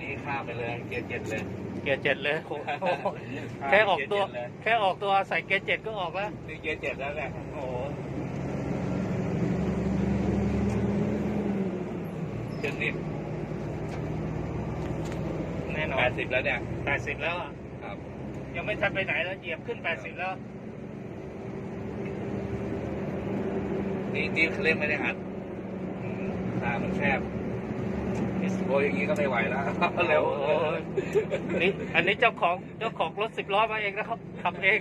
นี้ข้ามไปเลยเกียร์เจ็ดเลย เกียร์เจ็ดเลยโอ้โหแค่ออกตัวเกียร์เจ็ดเลยแค่ออกตัวใส่เกียร์เจ็ดก็ออกแล้วนี่เกียร์เจ็ดแล้วเนี่ยโอ้โหเครื่องนี้แน่นอนแปดสิบแล้วเนี่ยแปดสิบแล้วอะครับ ยังไม่ทันไปไหนแล้วเหยียบขึ้นแปดสิบแล้ว นี่นี่เขาเล่นไม่ได้อัดอืมทางมันแคบ โอ้ยอย่างนี้ก็ไม่ไหวแล้วเร็วโอ้ยนี่อันนี้เจ้าของเจ้าของรถสิบล้อมาเองนะครับขับเอง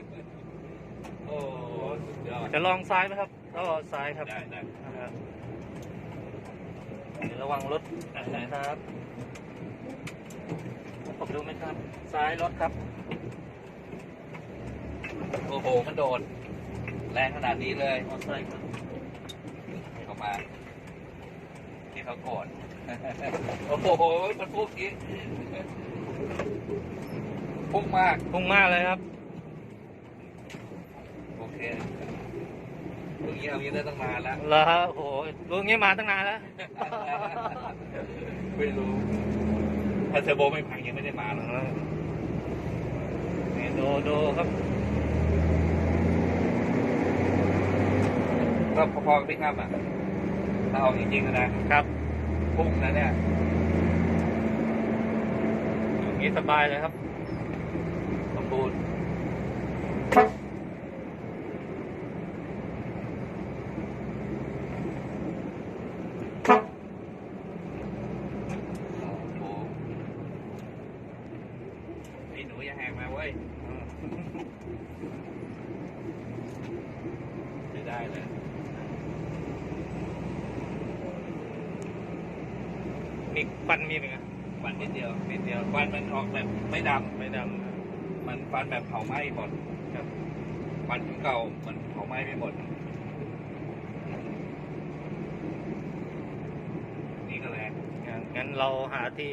โอ้โหสุดยอดจะลองซ้ายไหมครับก็ซ้ายครับได้ได้นะครับเดี๋ยวระวังรถนะครับผมดูไหมครับ ซ้ายรถครับ โอ้โห มันโดดแรงขนาดนี้เลยมอไซค์ครับเข้ามา ที่เขาโกรธ โอ้โห มันพุ่งอีกพุ่งมาก พุ่งมากเลยครับ โอเคอย่างนี้เอาอย่างนี้ได้ตั้งนานแล้วแล้วฮะโอ้โหรู้งี้มาตั้งนานแล้ว ไม่รู้ ถ้าเทอร์โบไม่พังยังไม่ได้มาหรอกนี่ดูดูครับก็พอๆกับพี่ข้ามอะถ้าเอาจริงๆนะครับ พุ่งนะเนี่ยอย่างนี้สบายเลยครับ สมบูรณ์โอ้โหไอ้หนูอย่าแหกมาเว้ยไม่ได้เลย มีควันมีหนึ่งอะควันนิดเดียวนิดเดียวควันมันออกแบบไม่ดำไม่ดมันควันแบบเผาไหม้หมดำครับควันของเก่ามันเผาไหม้ไม่หมดนี่ก็แรงงั้นเราหาที่